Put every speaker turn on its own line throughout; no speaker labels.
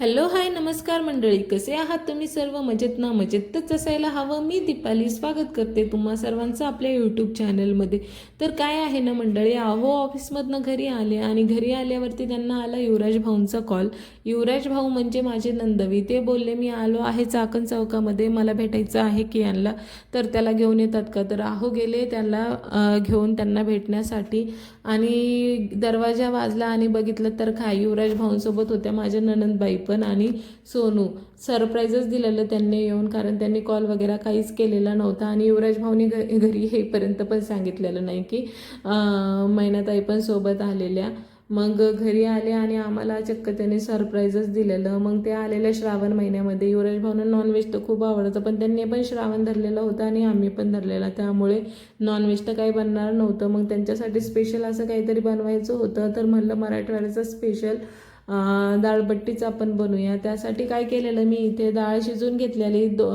Hello hi नमस्कार मंडळी. कसे आहात तुम्ही सर्व? मजेत ना? मजेतच असायला हवं. मी दीपाली. स्वागत करते तुम्हा सर्वांचं आपल्या यूट्यूब चॅनलमध्ये तर काय आहे ना मंडळी अहो ऑफिसमधनं घरी आले आणि घरी आल्यावरती त्यांना आला युवराज भाऊंचा कॉल युवराज भाऊ म्हणजे माझे नंदवी. ते बोलले मी आलो आहे चाकण चौकामध्ये. मला भेटायचं आहे की यांना तर त्याला घेऊन येतात का? तर अहो गेले त्याला घेऊन त्यांना भेटण्यासाठी आणि दरवाजा वाजला आणि बघितलं तर काय? युवराज भाऊंसोबत होत्या माझ्या ननंदबाई पण आणि सोनू. सरप्राईजच दिलेलं त्यांनी येऊन कारण त्यांनी कॉल वगैरे काहीच केलेला नव्हता आणि युवराज भाऊनी घ घरी येईपर्यंत पण सांगितलेलं नाही की अं, मैनाताई पण सोबत आलेल्या. मग घरी आले आणि आम्हाला चक्क त्याने सरप्राईजच दिलेलं. मग ते आलेल्या श्रावण महिन्यामध्ये. युवराज भाऊंना नॉनव्हेज तर खूप आवडतं पण त्यांनी पण श्रावण धरलेलं होतं आणि आम्ही पण धरलेला. त्यामुळे नॉनव्हेज तर काही बनणार नव्हतं. मग त्यांच्यासाठी स्पेशल असं काहीतरी बनवायचं होतं. तर म्हणलं मराठवाड्याचं स्पेशल डाळबट्टीच आपण बनवूया. त्यासाठी काय केलेलं मी इथे डाळ शिजून घेतलेली दो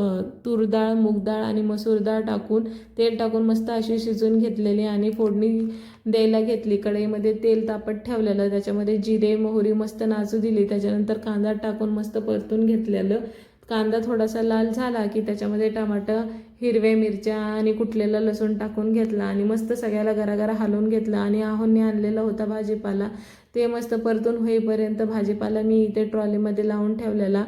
तूर डाळ मूग डाळ आणि मसूर डाळ टाकून तेल टाकून मस्त अशी शिजून घेतलेली आणि फोडणी द्यायला घेतली. कढईमध्ये तेल तापत ठेवलेलं त्याच्यामध्ये जिरे मोहरी मस्त नाचू दिली. त्याच्यानंतर कांदा टाकून मस्त परतून घेतलेलं. कांदा थोडासा लाल झाला की त्याच्यामध्ये टमाटर हिरव्या मिरच्या आणि कुटलेला लसूण टाकून घेतला आणि मस्त सगळ्याला गरागरा हलवून घेतला आणि आहोंनी आणलेला होता भाजीपाला. ते मस्त परतून होईपर्यंत भाजीपाला मी इथे ट्रॉलीमध्ये लावून ठेवलेला.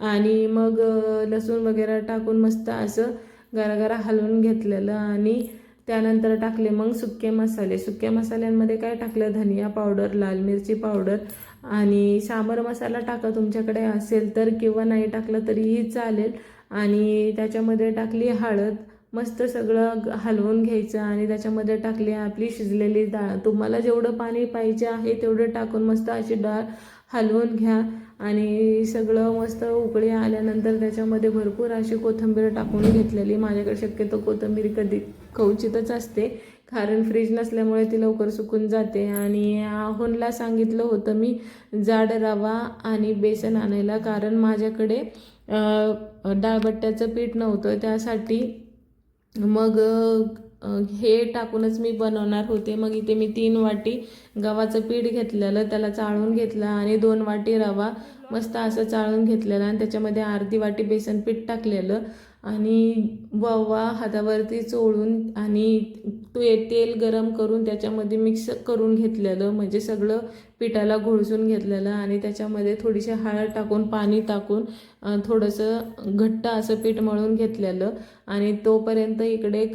आणि मग लसूण वगैरे टाकून मस्त असं गरागरा हलवून घेतलेलं आणि त्यानंतर टाकले मग सुके मसाले. सुक्या मसाल्यांमध्ये काय टाकलं? धनिया पावडर लाल मिरची पावडर आणि सांबर मसाला टाका तुमच्याकडे असेल तर किंवा नाही टाकलं तरीही चालेल. आणि त्याच्यामध्ये टाकली हळद मस्त सगळं हलवून घ्यायचं आणि त्याच्यामध्ये टाकली आपली शिजलेली डाळ. तुम्हाला जेवढं पाणी पाहिजे आहे तेवढं टाकून मस्त अशी डाळ हलवून घ्या. आणि सगळं मस्त उकळी आल्यानंतर त्याच्यामध्ये भरपूर अशी कोथिंबीर टाकून घेतलेली. माझ्याकडे शक्यतो कोथिंबीर कधी कवचितच असते. कारण फ्रीज नसल्यामुळे ती लवकर सुकून जाते. आणि आहोनला सांगितलं होतं मी जाड रवा आणि बेसन आणायला. कारण माझ्याकडे डाळबट्ट्याचं पीठ नव्हतं. त्यासाठी मग हे टाकूनच मी बनवणार होते. मग इथे मी तीन वाटी गव्हाचं पीठ घेतलेलं त्याला चाळून घेतलं आणि दोन वाटी रवा मस्त असं चाळून घेतलेलं आणि त्याच्यामध्ये अर्धी वाटी बेसन पीठ टाकलेलं. आणि ववा हातावरती चोळून आणि ते तेल गरम करून त्याच्यामध्ये मिक्स करून घेतलेलं म्हणजे सगळं पिठाला घोळसून घेतलेलं आणि त्याच्यामध्ये थोडीशी हळद टाकून पाणी टाकून थोडंसं घट्ट असं पीठ मळून घेतलेलं आणि तोपर्यंत इकडे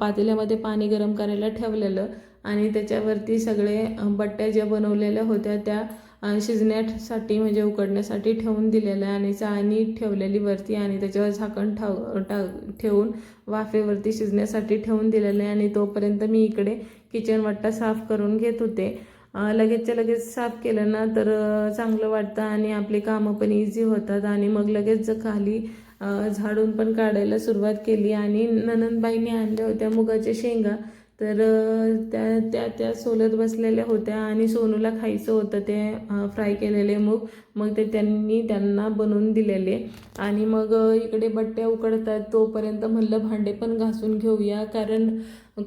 पातेल्यामध्ये पाणी गरम करायला ठेवलेलं आणि त्याच्यावरती सगळे बट्ट्या ज्या बनवलेल्या होत्या त्या शिजण्यासाठी म्हणजे उकडण्यासाठी ठेवून दिलेलं आहे आणि चाळणी ठेवलेली वरती आणि त्याच्यावर झाकण ठेव टा ठेवून वाफेवरती शिजण्यासाठी ठेवून दिलेलं आहे आणि तोपर्यंत मी इकडे किचन वाट्टा साफ करून घेत होते. लगेचच्या लगेच साफ केलं ना तर चांगलं वाटतं आणि आपली कामं पण इझी होतात आणि मग लगेच खाली झाडून पण काढायला सुरुवात केली आणि ननंदबाईंनी आणल्या होत्या मुगाच्या शेंगा तर त्या त्या त्या सोलत बसलेल्या होत्या आणि सोनूला खायचं होतं ते फ्राय केलेले मूग. मग ते त्यांनी त्यांना बनवून दिलेले. आणि मग इकडे बट्ट्या उकडतात. तोपर्यंत म्हणलं भांडे पण घासून घेऊया. कारण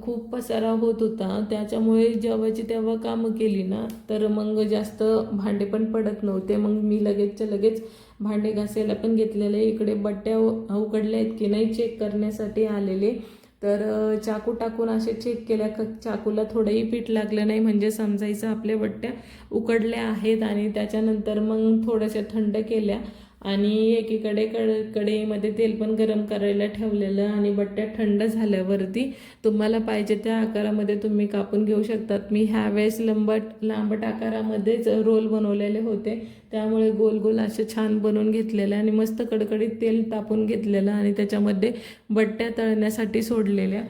खूप पसारा होत होता. त्याच्यामुळे जेव्हाची तेव्हा कामं केली ना. तर मग जास्त भांडे पण पडत नव्हते. मग मी लगेचच्या लगेच भांडे घासायला पण घेतलेले. इकडे बट्ट्या उकडल्या आहेत की नाही चेक करण्यासाठी आलेले. तर चाकू टाकून असे चेक केल्या क चाकूला थोडंही पीठ लागलं नाही म्हणजे समजायचं आपल्या बट्ट्या उकडल्या आहेत आणि त्याच्यानंतर मग थोड्याशा थंड केल्या. आणि एकीकडे कड कढईमध्ये तेल पण गरम करायला ठेवलेलं आणि बट्ट्या थंड झाल्यावरती तुम्हाला पाहिजे त्या आकारामध्ये तुम्ही कापून घेऊ शकतात. मी ह्या वेळेस लंबट लांबट आकारामध्येच रोल बनवलेले होते. त्यामुळे गोल गोल असे छान बनवून घेतलेले आणि मस्त कडकडीत तेल तापून घेतलेलं आणि त्याच्यामध्ये बट्ट्या तळण्यासाठी सोडलेल्या.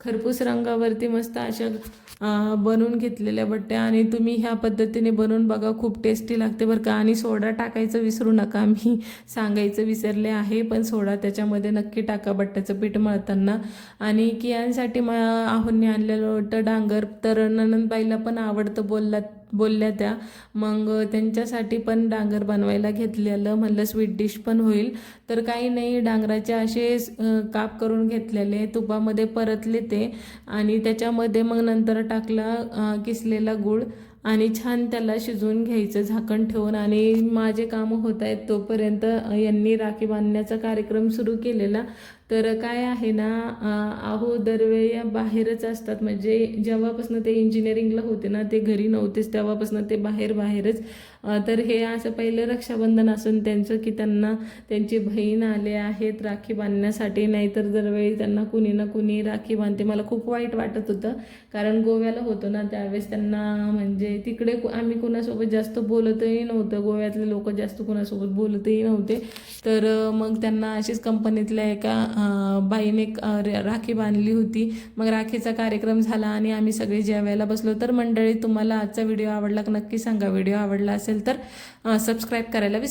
खरपूस रंगावरती मस्त अशा बनवून घेतलेल्या बट्ट्या आणि तुम्ही ह्या पद्धतीने बनवून बघा खूप टेस्टी लागते बरं का. आणि सोडा टाकायचं विसरू नका. मी सांगायचं विसरले आहे पण सोडा त्याच्यामध्ये नक्की टाका बट्ट्याचं पीठ मळताना. आणि कियांसाठी म आहोंनी आणलेलं होतं डांगर तर ननंदबाईला पण आवडतं बोललात बोलल्या त्या. मग त्यांच्यासाठी पण डांगर बनवायला घेतलेलं. म्हणलं स्वीट डिश पण होईल. तर काही नाही डांगराचे असे काप करून घेतलेले तुपामध्ये परतले ते. आणि त्याच्यामध्ये मग नंतर टाकला किसलेला गूळ आणि छान त्याला शिजवून घ्यायचं झाकण ठेवून. आणि माझे कामं होत आहेत तोपर्यंत यांनी राखी बांधण्याचा कार्यक्रम सुरू केलेला. तर काय आहे ना अहो दरवेळी बाहेरच असतात. म्हणजे जेव्हापासून ते इंजिनिअरिंगला होते ना ते घरी नव्हतेच. तेव्हापासून ते बाहेर बाहेरच तर हे असं पहिलं रक्षाबंधन असून त्यांचं की त्यांना त्यांची बहीण आले आहेत राखी बांधण्यासाठी. नाहीतर दरवेळी त्यांना कुणी ना कुणी राखी बांधते. मला खूप वाईट वाटत होतं. कारण गोव्याला होतो ना त्यावेळेस त्यांना म्हणजे तिकडे कु- आम्ही कुणासोबत जास्त बोलतही नव्हतं. गोव्यातले लोक जास्त कुणासोबत बोलतही नव्हते. तर मग त्यांना अशीच कंपनीतल्या एका बाईने एक, राखी बांधली होती. मग राखीचा कार्यक्रम झाला आणि आम्ही सगळे जेवायला बसलो. तर मंडळी तुम्हाला आजचा व्हिडिओ आवडला नक्की सांगा. व्हिडिओ आवडला असेल तर सबस्क्राईब करायला विसरू